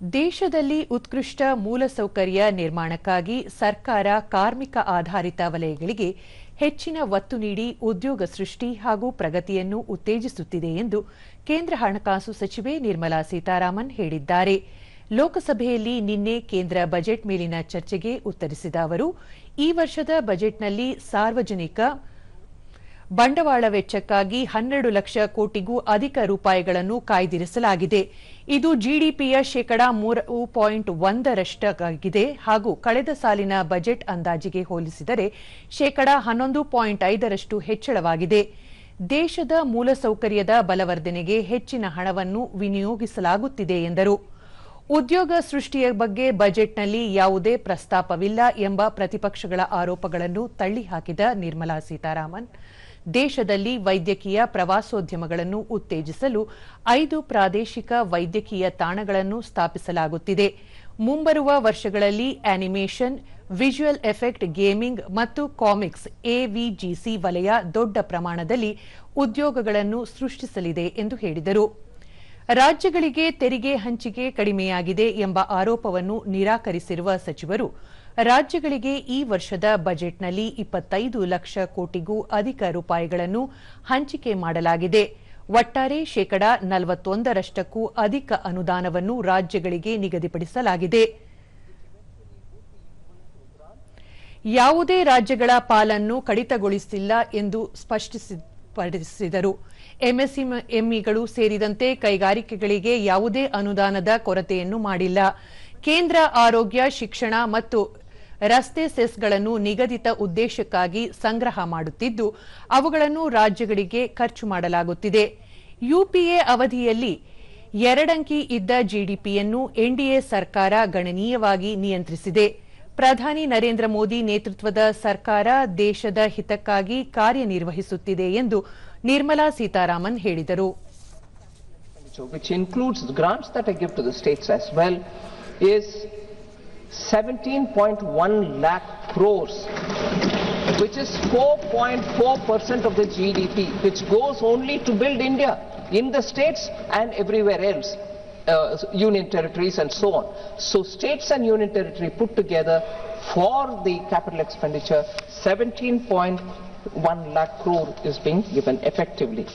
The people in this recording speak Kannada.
ದೇಶದಲ್ಲಿ ಉತ್ಕೃಷ್ಟ ಮೂಲಸೌಕರ್ಯ ನಿರ್ಮಾಣಕ್ಕಾಗಿ ಸರ್ಕಾರ ಕಾರ್ಮಿಕ ಆಧಾರಿತ ವಲಯಗಳಿಗೆ ಹೆಚ್ಚಿನ ಒತ್ತು ನೀಡಿ ಉದ್ಯೋಗ ಸೃಷ್ಟಿ ಹಾಗೂ ಪ್ರಗತಿಯನ್ನು ಉತ್ತೇಜಿಸುತ್ತಿದೆ ಎಂದು ಕೇಂದ್ರ ಹಣಕಾಸು ಸಚಿವೆ ನಿರ್ಮಲಾ ಸೀತಾರಾಮನ್ ಹೇಳಿದ್ದಾರೆ. ಲೋಕಸಭೆಯಲ್ಲಿ ನಿನ್ನೆ ಕೇಂದ್ರ ಬಜೆಟ್ ಮೇಲಿನ ಚರ್ಚೆಗೆ ಉತ್ತರಿಸಿದ ಅವರು, ಈ ವರ್ಷದ ಬಜೆಟ್ನಲ್ಲಿ ಸಾರ್ವಜನಿಕ ಬಂಡವಾಳ ವೆಚ್ಚಕ್ಕಾಗಿ ಹನ್ನೆರಡು ಲಕ್ಷ ಕೋಟಿಗೂ ಅಧಿಕ ರೂಪಾಯಿಗಳನ್ನು ಕಾಯ್ದಿರಿಸಲಾಗಿದೆ. ಇದು ಜಿಡಿಪಿಯ ಶೇಕಡಾ ಮೂರು ಪಾಯಿಂಟ್ ಒಂದರಷ್ಟಾಗಿದೆ ಹಾಗೂ ಕಳೆದ ಸಾಲಿನ ಬಜೆಟ್ ಅಂದಾಜಿಗೆ ಹೋಲಿಸಿದರೆ ಶೇಕಡಾ ಹನ್ನೊಂದು ಪಾಯಿಂಟ್ ಐದರಷ್ಟು ಹೆಚ್ಚಳವಾಗಿದೆ. ದೇಶದ ಮೂಲಸೌಕರ್ಯದ ಬಲವರ್ಧನೆಗೆ ಹೆಚ್ಚಿನ ಹಣವನ್ನು ವಿನಿಯೋಗಿಸಲಾಗುತ್ತಿದೆ ಎಂದರು. ಉದ್ಯೋಗ ಸೃಷ್ಟಿಯ ಬಗ್ಗೆ ಬಜೆಟ್ನಲ್ಲಿ ಯಾವುದೇ ಪ್ರಸ್ತಾಪವಿಲ್ಲ ಎಂಬ ಪ್ರತಿಪಕ್ಷಗಳ ಆರೋಪಗಳನ್ನು ತಳ್ಳಿಹಾಕಿದ ನಿರ್ಮಲಾ ಸೀತಾರಾಮನ್. ದೇಶದಲ್ಲಿ ವೈದ್ಯಕೀಯ ಪ್ರವಾಸೋದ್ಯಮಗಳನ್ನು ಉತ್ತೇಜಿಸಲು ಐದು ಪ್ರಾದೇಶಿಕ ವೈದ್ಯಕೀಯ ತಾಣಗಳನ್ನು ಸ್ಥಾಪಿಸಲಾಗುತ್ತಿದೆ. ಮುಂಬರುವ ವರ್ಷಗಳಲ್ಲಿ ಆನಿಮೇಷನ್, ವಿಜುವಲ್ ಎಫೆಕ್ಟ್ ಗೇಮಿಂಗ್ ಮತ್ತು ಕಾಮಿಕ್ಸ್ ಎವಿಜಿಸಿ ವಲಯ ದೊಡ್ಡ ಪ್ರಮಾಣದಲ್ಲಿ ಉದ್ಯೋಗಗಳನ್ನು ಸೃಷ್ಟಿಸಲಿದೆ ಎಂದು ಹೇಳಿದರು. ರಾಜ್ಯಗಳಿಗೆ ತೆರಿಗೆ ಹಂಚಿಕೆ ಕಡಿಮೆಯಾಗಿದೆ ಎಂಬ ಆರೋಪವನ್ನು ನಿರಾಕರಿಸಿರುವ ಸಚಿವರು ರಾಜ್ಯಗಳಿಗೆ ಈ ವರ್ಷದ ಬಜೆಟ್ನಲ್ಲಿ ಇಪ್ಪತ್ತೈದು ಲಕ್ಷ ಕೋಟಿಗೂ ಅಧಿಕ ರೂಪಾಯಿಗಳನ್ನು ಹಂಚಿಕೆ ಮಾಡಲಾಗಿದೆ. ಒಟ್ಟಾರೆ ಶೇಕಡಾ ನಲವತ್ತೊಂದರಷ್ಟಕ್ಕೂ ಅಧಿಕ ಅನುದಾನವನ್ನು ರಾಜ್ಯಗಳಿಗೆ ನಿಗದಿಪಡಿಸಲಾಗಿದೆ. ಯಾವುದೇ ರಾಜ್ಯಗಳ ಪಾಲನ್ನು ಕಡಿತಗೊಳಿಸಿಲ್ಲ ಎಂದು ಸ್ಪಷ್ಟಪಡಿಸಿದರು ಎಂಎಸ್ಎಂಇಗಳು ಸೇರಿದಂತೆ ಕೈಗಾರಿಕೆಗಳಿಗೆ ಯಾವುದೇ ಅನುದಾನದ ಕೊರತೆಯನ್ನು ಮಾಡಿಲ್ಲ. ಕೇಂದ್ರ ಆರೋಗ್ಯ, ಶಿಕ್ಷಣ ಮತ್ತು ರಸ್ತೆ ಸೆಸ್ಗಳನ್ನು ನಿಗದಿತ ಉದ್ದೇಶಕ್ಕಾಗಿ ಸಂಗ್ರಹ ಮಾಡುತ್ತಿದ್ದು, ಅವುಗಳನ್ನು ರಾಜ್ಯಗಳಿಗೆ ಖರ್ಚು ಮಾಡಲಾಗುತ್ತಿದೆ. ಯುಪಿಎ ಅವಧಿಯಲ್ಲಿ ಎರಡಂಕಿ ಇದ್ದ ಜಿಡಿಪಿಯನ್ನು ಎನ್ಡಿಎ ಸರ್ಕಾರ ಗಣನೀಯವಾಗಿ ನಿಯಂತ್ರಿಸಿದೆ. ಪ್ರಧಾನಿ ನರೇಂದ್ರ ಮೋದಿ ನೇತೃತ್ವದ ಸರ್ಕಾರ ದೇಶದ ಹಿತಕ್ಕಾಗಿ ಕಾರ್ಯನಿರ್ವಹಿಸುತ್ತಿದೆ ಎಂದು ನಿರ್ಮಲಾ ಸೀತಾರಾಮನ್ ಹೇಳಿದರು. Which 17.1 lakh crores, which is 4.4% of the GDP, which goes only to build India in the states and everywhere else. Uh, union territories and so on. So states and union territory put together for the capital expenditure 17.1 lakh crore is being given effectively.